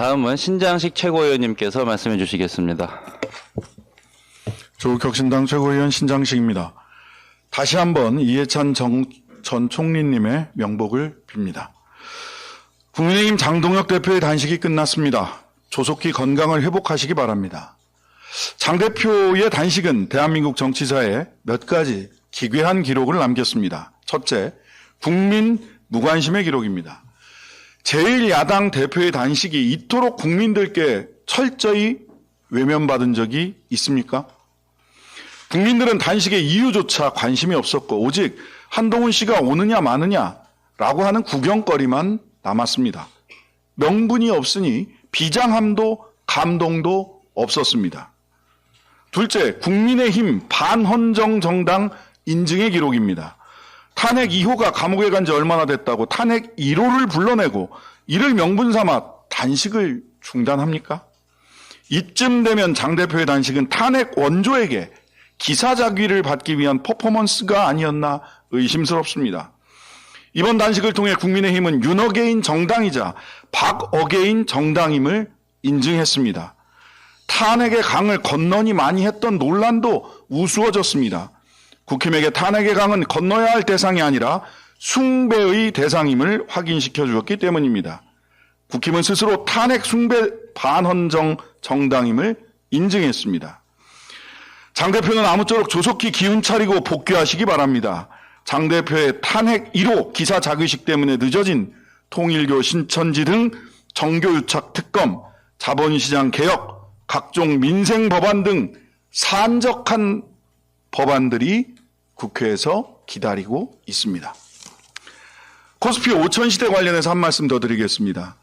다음은 신장식 최고위원님께서 말씀해 주시겠습니다. 조국혁신당 최고위원 신장식입니다. 다시 한번 이해찬 정- 전 총리님의 명복을 빕니다. 국민의힘 장동혁 대표의 단식이 끝났습니다. 조속히 건강을 회복하시기 바랍니다. 장 대표의 단식은 대한민국 정치사에 몇 가지 기괴한 기록을 남겼습니다. 첫째, 국민 무관심의 기록입니다. 제1야당 대표의 단식이 이토록 국민들께 철저히 외면받은 적이 있습니까? 국민들은 단식의 이유조차 관심이 없었고 오직 한동훈 씨가 오느냐 마느냐라고 하는 구경거리만 남았습니다. 명분이 없으니 비장함도 감동도 없었습니다. 둘째, 국민의힘 반헌정 정당 인증의 기록입니다. 탄핵 2호가 감옥에 간 지 얼마나 됐다고 탄핵 1호를 불러내고 이를 명분 삼아 단식을 중단합니까? 이쯤 되면 장 대표의 단식은 탄핵 원조에게 기사자귀를 받기 위한 퍼포먼스가 아니었나 의심스럽습니다. 이번 단식을 통해 국민의힘은 윤어게인 정당이자 박어게인 정당임을 인증했습니다. 탄핵의 강을 건너니 많이 했던 논란도 우스워졌습니다. 국힘에게 탄핵의 강은 건너야 할 대상이 아니라 숭배의 대상임을 확인시켜 주었기 때문입니다. 국힘은 스스로 탄핵 숭배 반헌정 정당임을 인증했습니다. 장 대표는 아무쪼록 조속히 기운 차리고 복귀하시기 바랍니다. 장 대표의 탄핵 1호 기사 자의식 때문에 늦어진 통일교 신천지 등 정교유착 특검, 자본시장 개혁, 각종 민생 법안 등 산적한 법안들이 국회에서 기다리고 있습니다. 코스피 5천 시대 관련해서 한 말씀 더 드리겠습니다.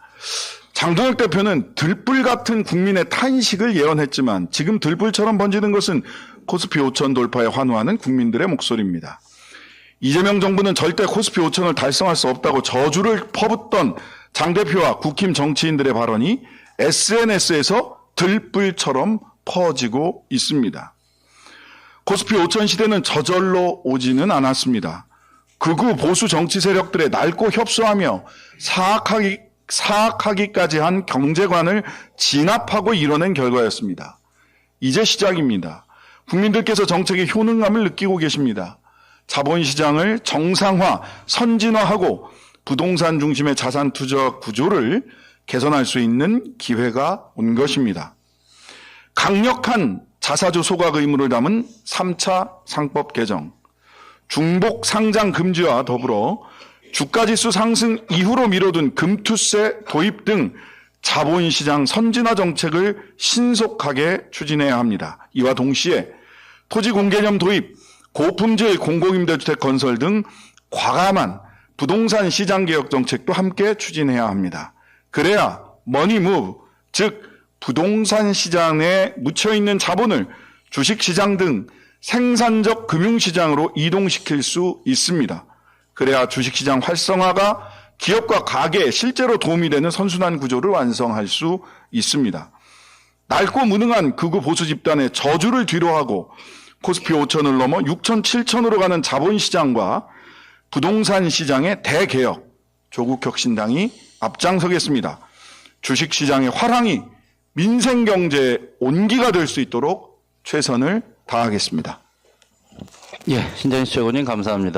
장동혁 대표는 들불 같은 국민의 탄식을 예언했지만 지금 들불처럼 번지는 것은 코스피 5천 돌파에 환호하는 국민들의 목소리입니다. 이재명 정부는 절대 코스피 5천을 달성할 수 없다고 저주를 퍼붓던 장 대표와 국힘 정치인들의 발언이 SNS에서 들불처럼 퍼지고 있습니다. 코스피 5천 시대는 저절로 오지는 않았습니다. 극우 보수 정치 세력들의 낡고 협소하며 사악하기, 사악하기까지 한 경제관을 진압하고 이뤄낸 결과였습니다. 이제 시작입니다. 국민들께서 정책의 효능감을 느끼고 계십니다. 자본시장을 정상화, 선진화하고 부동산 중심의 자산 투자 구조를 개선할 수 있는 기회가 온 것입니다. 강력한 자사주 소각 의무를 담은 3차 상법 개정, 중복 상장 금지와 더불어 주가지수 상승 이후로 미뤄둔 금투세 도입 등 자본시장 선진화 정책을 신속하게 추진해야 합니다. 이와 동시에 토지 공개념 도입, 고품질 공공임대주택 건설 등 과감한 부동산 시장 개혁 정책도 함께 추진해야 합니다. 그래야 머니무브, 즉 부동산 시장에 묻혀 있는 자본을 주식 시장 등 생산적 금융 시장으로 이동시킬 수 있습니다. 그래야 주식 시장 활성화가 기업과 가게에 실제로 도움이 되는 선순환 구조를 완성할 수 있습니다. 낡고 무능한 극우 보수 집단의 저주를 뒤로하고 코스피 5천을 넘어 6천, 7천으로 가는 자본시장과 부동산 시장의 대개혁, 조국 혁신당이 앞장서겠습니다. 주식시장의 화랑이 민생 경제의 온기가 될 수 있도록 최선을 다하겠습니다. 예, 신장식 최고님 감사합니다.